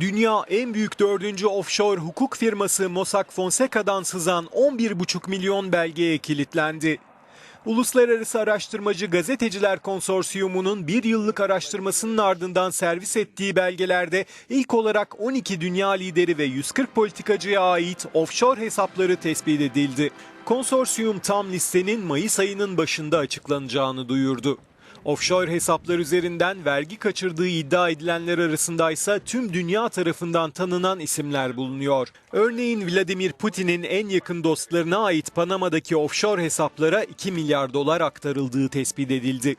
Dünya en büyük dördüncü offshore hukuk firması Mossack Fonseca'dan sızan 11,5 milyon belgeye kilitlendi. Uluslararası Araştırmacı Gazeteciler Konsorsiyumu'nun bir yıllık araştırmasının ardından servis ettiği belgelerde ilk olarak 12 dünya lideri ve 140 politikacıya ait offshore hesapları tespit edildi. Konsorsiyum tam listenin Mayıs ayının başında açıklanacağını duyurdu. Offshore hesaplar üzerinden vergi kaçırdığı iddia edilenler arasında ise tüm dünya tarafından tanınan isimler bulunuyor. Örneğin Vladimir Putin'in en yakın dostlarına ait Panama'daki offshore hesaplara 2 milyar dolar aktarıldığı tespit edildi.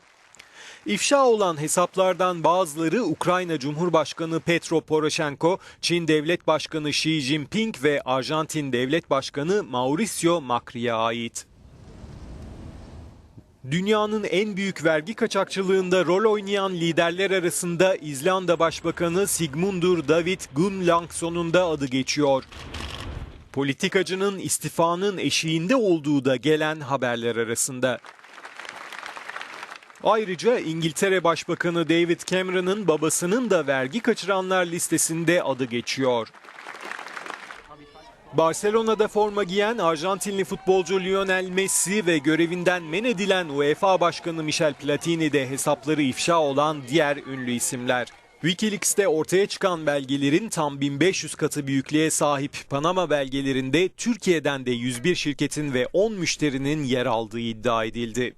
İfşa olan hesaplardan bazıları Ukrayna Cumhurbaşkanı Petro Poroshenko, Çin Devlet Başkanı Xi Jinping ve Arjantin Devlet Başkanı Mauricio Macri'ye ait. Dünyanın en büyük vergi kaçakçılığında rol oynayan liderler arasında İzlanda Başbakanı Sigmundur David Gunnlaugson'un da adı geçiyor. Politikacının istifanın eşiğinde olduğu da gelen haberler arasında. Ayrıca İngiltere Başbakanı David Cameron'ın babasının da vergi kaçıranlar listesinde adı geçiyor. Barcelona'da forma giyen Arjantinli futbolcu Lionel Messi ve görevinden men edilen UEFA Başkanı Michel Platini de hesapları ifşa olan diğer ünlü isimler. Wikileaks'te ortaya çıkan belgelerin tam 1500 katı büyüklüğe sahip Panama belgelerinde Türkiye'den de 101 şirketin ve 10 müşterinin yer aldığı iddia edildi.